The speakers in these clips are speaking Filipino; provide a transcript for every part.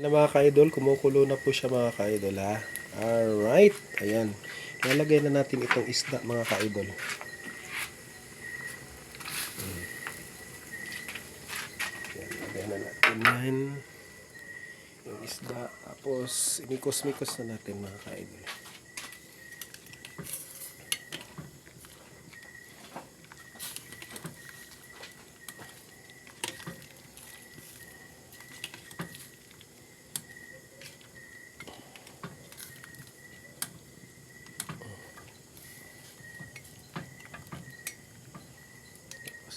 Ayan mga ka-idol, kumukulo na po siya mga ka-idol ha. Alright, ayan. Lalagay na natin itong isda mga ka-idol. Hmm. Ayan, lagay na natin yan. Yung isda. Tapos, imikos-mikos na natin mga ka-idol.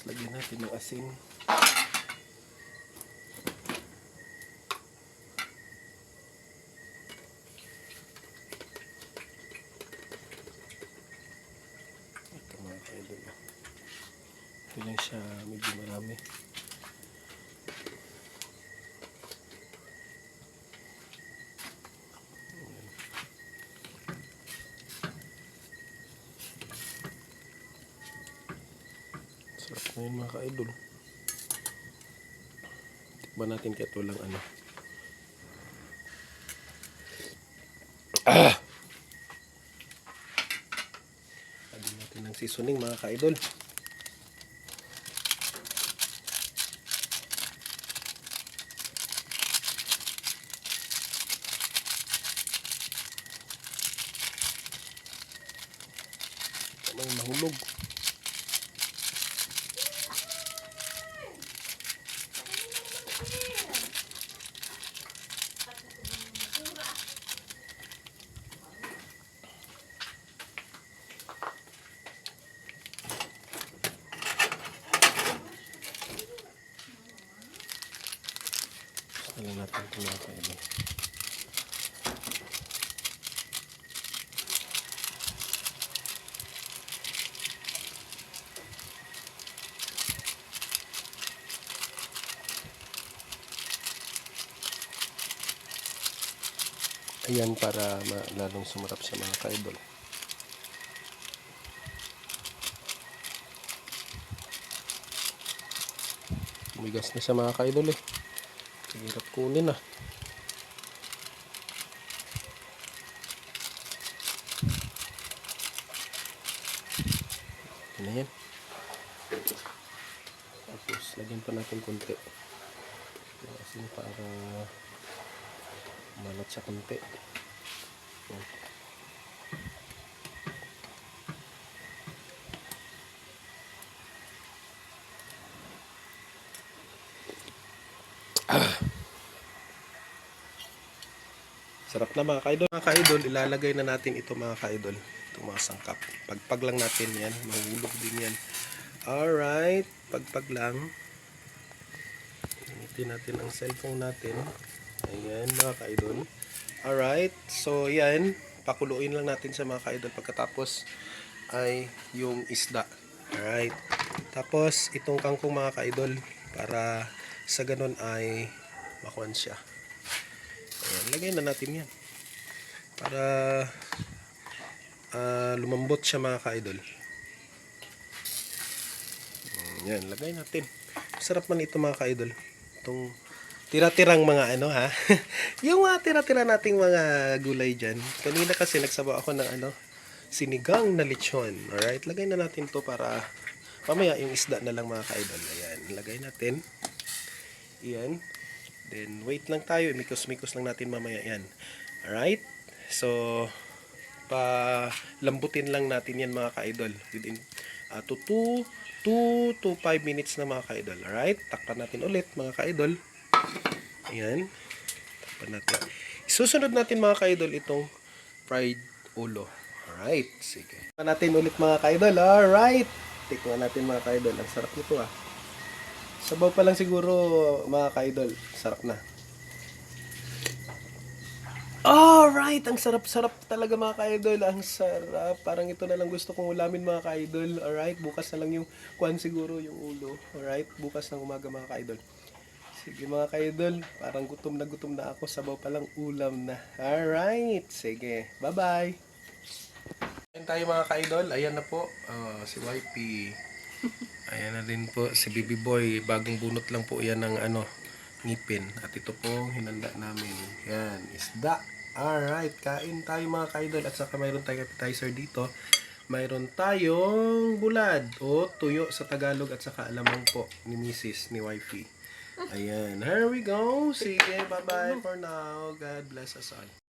Lagyan natin ng asin. Ito mga kaidol. Ito lang siya medyo marami. Sarap na mga ka-idol. Tikman natin kahit walang ano. Ah! Lagyan natin ng seasoning mga ka-idol. May mahulog. Alam natin ito mga kaibig. Ayan para lalong sumarap sa mga kaidol. Umigas na siya mga kaidol eh. Kunin ah. Ito na yan. Tapos, lagyan pa natin konti. Asin para malat siya konti. Yan. Sarap na mga kaidol. Mga kaidol, ilalagay na natin ito mga kaidol. Itong mga sangkap. Pagpag lang natin yan. Mahulog din yan. Alright. Pagpag lang. Gamitin natin ang cellphone natin. Ayan mga kaidol. Alright. So yan. Pakuluin lang natin sa mga kaidol. Pagkatapos ay yung isda. Alright. Tapos itong kangkong mga kaidol. Para sa ganun ay makuhan siya. Ayan, lagay na natin yan. Para ah, lumambot siya mga ka-idol. Mm, Yan, lagay natin. Sarap man ito mga ka-idol. Itong tira-tirang mga ano ha. yung mga tira-tira nating mga gulay dyan. Kanina kasi nagsabaw ako ng ano, sinigang na lechon. Alright, lagay na natin to para mamaya yung isda na lang mga ka-idol. Ayan, lagay natin. Iyan. Then, wait lang tayo. Mikos-mikos lang natin mamaya yan. Alright? So, pa lambutin lang natin yan mga ka-idol. Within uh, to 2 2 to 5 minutes na mga ka-idol. Alright? Takpan natin ulit mga ka-idol. Ayan. Takpan natin. Susunod natin mga ka-idol itong fried ulo. Alright. Sige. Takpan natin ulit mga ka-idol. Alright. Tikman natin mga ka-idol. Ang sarap nito ah. Sabaw pa lang siguro mga ka-idol. Sarap na. Alright! Ang sarap-sarap talaga mga ka-idol. Ang sarap. Parang ito na lang gusto kong ulamin mga ka-idol. Alright? Bukas na lang yung kwan siguro yung ulo. Alright? Bukas ng umaga mga ka-idol. Sige mga ka-idol. Parang gutom na gutom na ako. Sabaw pa lang ulam na. Alright! Sige. Bye-bye! Ayan tayo mga ka-idol. Ayan na po. ah, si YP. Ayan na din po si Baby Boy. Bagong bunot lang po yan ng ano, ngipin. At ito po hinanda namin. isda. Alright, kain tayo mga ka-idol. At saka mayroon tayong appetizer dito. Mayroon tayong bulad o tuyo sa Tagalog at saka alamang po ni Mrs. ni Wifey. Ayan, here we go. Sige, bye-bye for now. God bless us all.